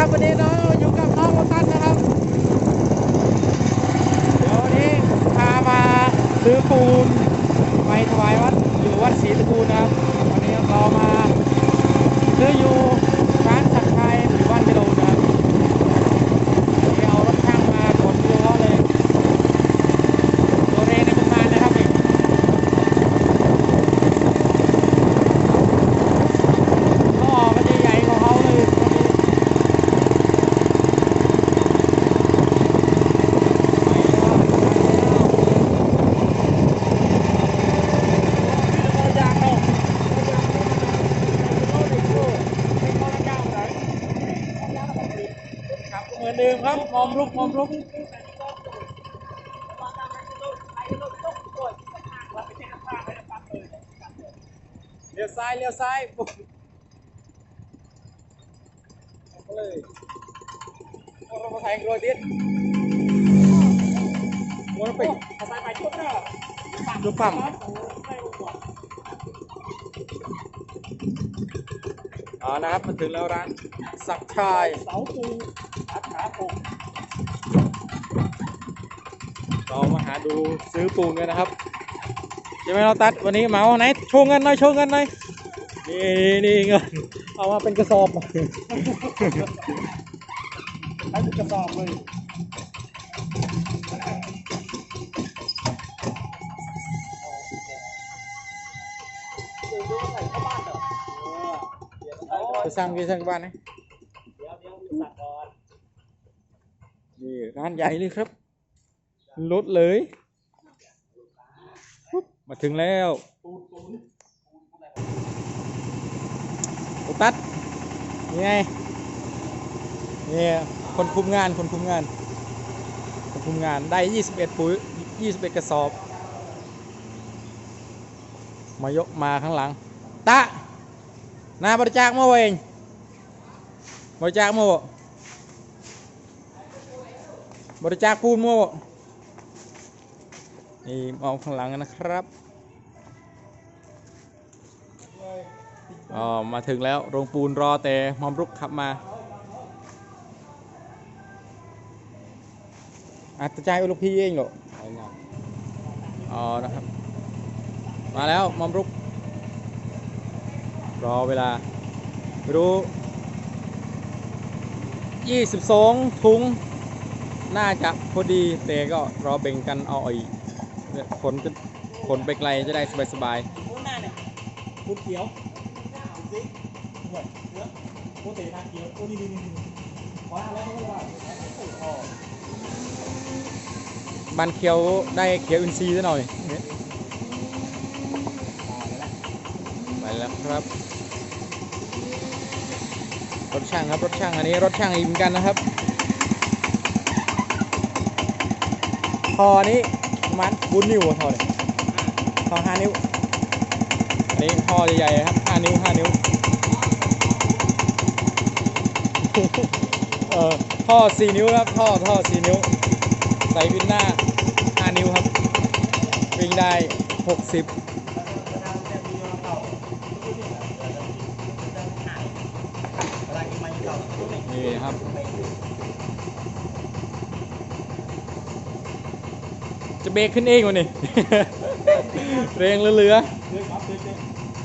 ครับวันนี้น้องอยู่กับน้องตันนะครับ เดี๋ยววันนี้พามาซื้อปูนไปถวายวัดอยู่วัดศรีตะกูลนะครับวันนี้เรามาซื้ออยู่ร้านสักไทยหรือบ้านเจริญนะครับวันนี้เอารถช่างมาขนเรือเลยตัวเรในโรงงานนะครับนี่ท่อก็จะใหญ่กว่าเขาเลยวันนี้ ครับ เหมือนเดิมครับมอมลุกมอมลุกเลี้ยวซ้ายเลี้ยวซ้ายปุ๊บเอาเลยเอาเรามาแทงโรยดิดม้วนไปชุดเนอะดูปั๊มอ๋อนะครับมาถึงแล้วร้านสักชายเสาปู ดูซื้อปูนกันนะครับใช่ไหมเราตัดวันนี้เหมาไหนโชว์เงินหน่อยโชว์เงินหน่อยนี่นี่เงินเอามาเป็นกระสอบใช้เป็นกระสอบเลยจะสร้างกี่สร้างบ้านนะเดี๋ยวเดี๋ยวสั่งก่อนนี่ร้านใหญ่เลยครับ รถเลย มาถึงแล้วตัดนี่ไงนี่คนคุมงานคนคุมงาน คนคุมงานได้ 21 ปุ๋ย 21 กระสอบ มายกมาข้างหลัง ตะนาบริจาคมาเองบริจาคมาบริจาคปูนมา นี่มองข้างหลังนะครับอ๋อมาถึงแล้วโรงปูนรอแต่มอมรุกขับมาอาจจะจ่ายลูกพี่เองเหรออ๋อนะครับ มาแล้วมอมรุก รอเวลาไม่รู้ 22 ถุง น่าจะพอดีแต่ก็รอเบ่งกันเอาอีก เนี่ยขนจะขนไปไกลจะได้สบายปูหน้าเนี่ยปูเขียวสิหมดเนื้อปูเตะหน้าเขียวปูนี่นี่นี่ขออะไรก็ว่าโอ้ๆบันเขียวได้เขียวอินทรีย์ซะหน่อยเนี่ยไปแล้วครับ รถช่างครับรถช่างอันนี้รถช่างอีกเหมือนกันนะครับ พอนี้ ประมาณบุญนิ้วอะพอเลยพอห้านิ้ว อันนี้พอใหญ่ๆครับห้านิ้วห้านิ้ว เออท่อสี่นิ้วครับ ท่อท่อสี่นิ้ว ใส่วินหน้าห้านิ้วครับ วิ่งได้หกสิบนี่ครับ จะเบรกขึ้นเองวะนี่ เร่งเหลือเลือกครับเลือก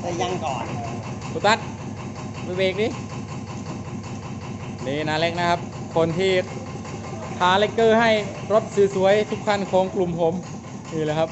แต่ยังก่อนๆตุตัดไปเบรกดินี่นาเล็กนะครับ คนที่ทาเล็กเกอร์ให้รถสวยๆทุกคันของกลุ่มผมนี่แหละครับ